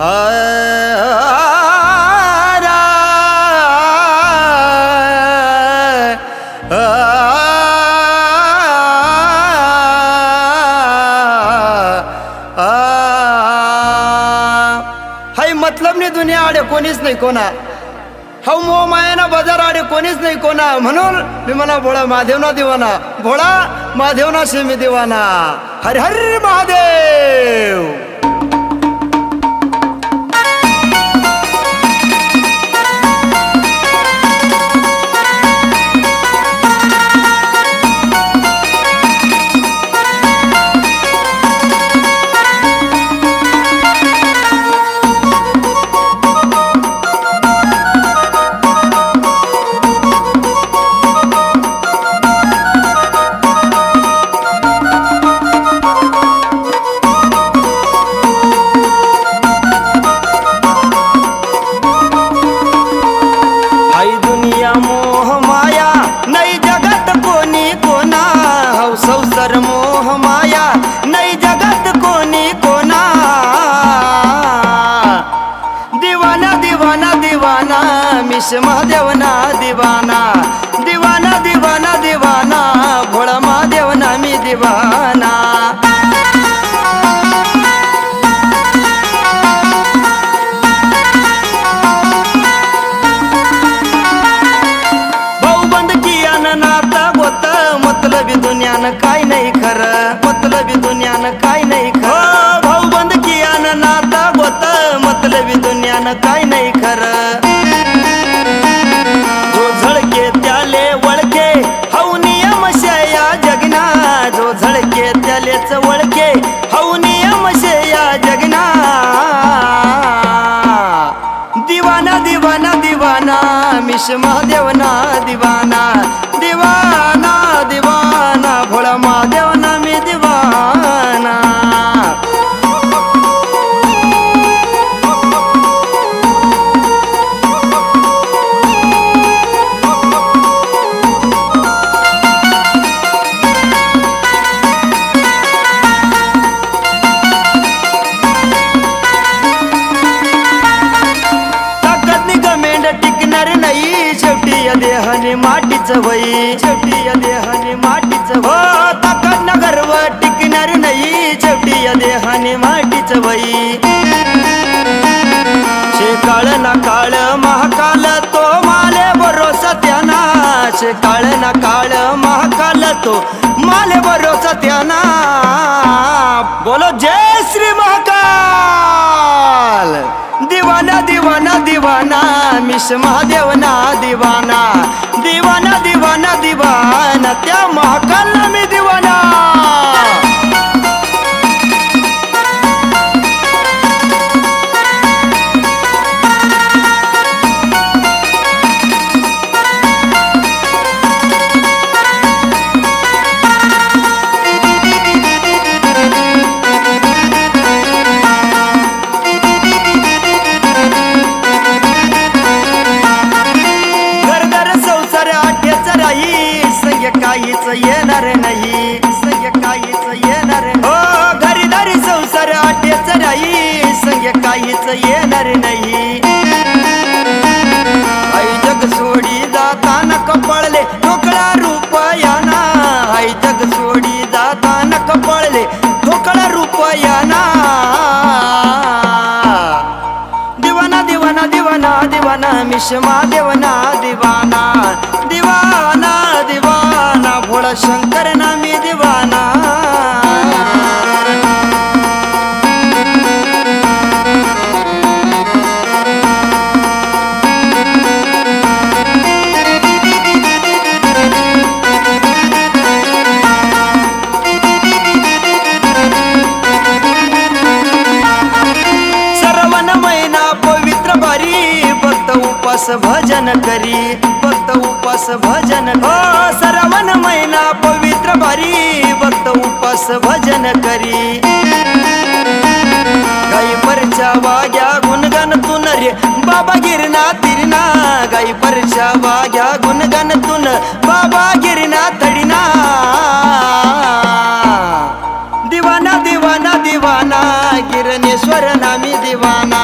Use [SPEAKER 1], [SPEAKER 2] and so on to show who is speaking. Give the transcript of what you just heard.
[SPEAKER 1] हाय मतलब नाही दुनिया आडे कोणीच नाही कोणा. हा मो मायाना बाजार आडे कोणीच नाही कोणा. म्हणून मी म्हणा भोळा महादेवना दिवाना. भोळा महादेवना मी दिवाना. हर हर महादेव! महादेवना दिवाना दिवाना दिवाना दिवाना भोळा महादेवना मी दिवाना. भाऊ बंद कियान नाता गोत मतलबी दुनियानं काय नाही खरं. मतलबी दुनियानं काय नाही खरं. भाऊ बंद किया नाता गोत मतलबी दुनियानं काय मिश महादेवना मातीच वई शेवटी या देहाने मातीच हो ताकद न गर्व टिकणार नाही शेवटी या देहाने मातीच वई शे काळ ना काळ महाकाल तो माले भरोसा त्याना. शे काळ ना काळ महाकाल तो माले भरोसा त्याना. बोलो जय श्री महाकाल. दिवाना दिवाना दिवाना मिश महादेवना दिवाना दिवाना. दिवाना काहीच येणार नाही. आई जग सोडी जाताना कपळले ठोकळा रुपयाना. आई जग सोडी जाताना कपळले ठोकळा रुपयाना. दिवाना दिवाना दिवाना दिवाना मिशमा देवना दिवाना दिवाना दिवाना भोळा शंकर ना मी दिवाना. उपास भजन करी. भक्त उपास भजन हो श्रवण महिना पवित्र भारी. भक्त उपास भजन करी. गाई परच्या वाग्या गुणगन तुन रे. बाबा गिरणा तिरणा गाई परच्या वाग्या गुणगन तुन. बाबा गिरणा तडिना दिवाना दिवाना दिवाना. गिरणेश्वर नामी दिवाना.